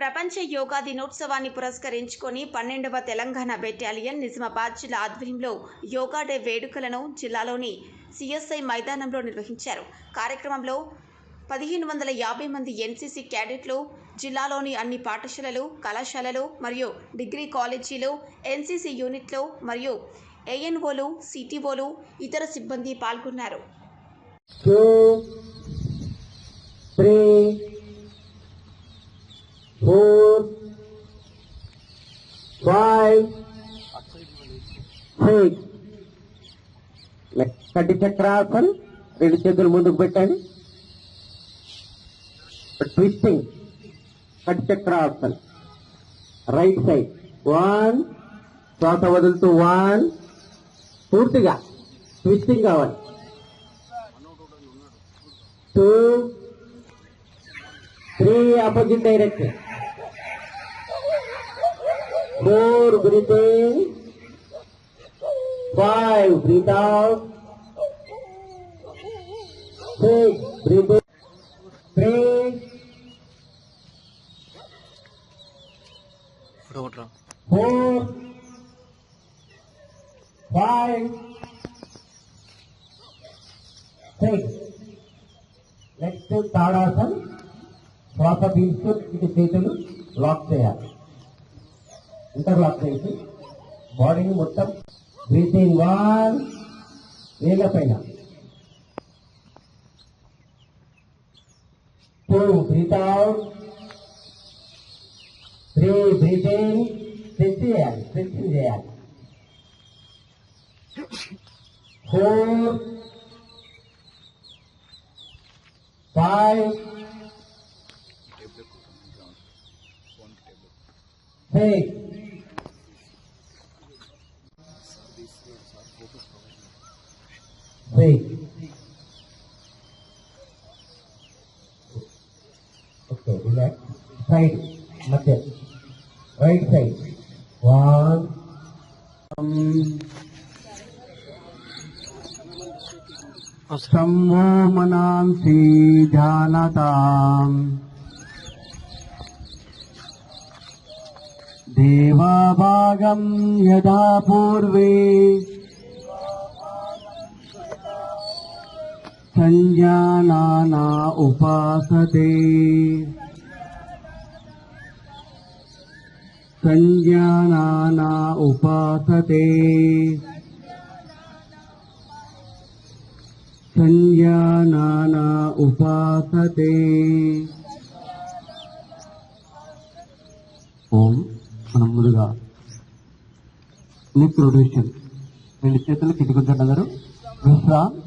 ప్రపంచ యోగా దినోత్సవాన్ని పురస్కరించుకొని పన్నెండవ తెలంగాణ బెటాలియన్ నిజామాబాద్ జిల్లా ఆధ్వర్యంలో యోగా డే వేడుకలను జిల్లాలోని సిఎస్ఐ మైదానంలో నిర్వహించారు. కార్యక్రమంలో పదిహేను వందల యాభై మంది ఎన్సీసీ క్యాడెట్లు జిల్లాలోని అన్ని పాఠశాలలు కళాశాలలు మరియు డిగ్రీ కాలేజీలు ఎన్సీసీ యూనిట్లు మరియు ఏఎన్ఓలు సిటీఓలు ఇతర సిబ్బంది పాల్గొన్నారు. కటి చక్రాసన్ రెండు చేతులు ముందుకు పెట్టండి. ట్విస్టింగ్. కటి చక్రాసన్. Right side. వన్. శ్వాస వదులుతూ వన్. పూర్తిగా. ట్విస్టింగ్ కావాలి. Two. Three opposite direction. Four breathing. Five breathe out. Six breathe in. Three. Four. Five. Six. Next Tadasana శ్వాస పీల్చుకొని ఇటు చేతులు లాక్ చేయాలి ఇంటర్ లాక్ చేసి బాడీని మొత్తం బ్రీతింగ్ వన్ వేళ్ళ పైన two breathe out three breathing stretch చేయాలి స్ట్రెచ్చింగ్ చేయాలి four five, six, về okay do that side method right side one um, असम्भो मनांसि Deva देवाभागम् यदा पूर्वे సంజానా ఉపాసతే సంజానా ఉపాసతే సంజానా ఉపాసతే ఓం మనం ముందుగా లిప్ రెండు చేతులు కిటికొంటున్నారు విశ్రాంత్.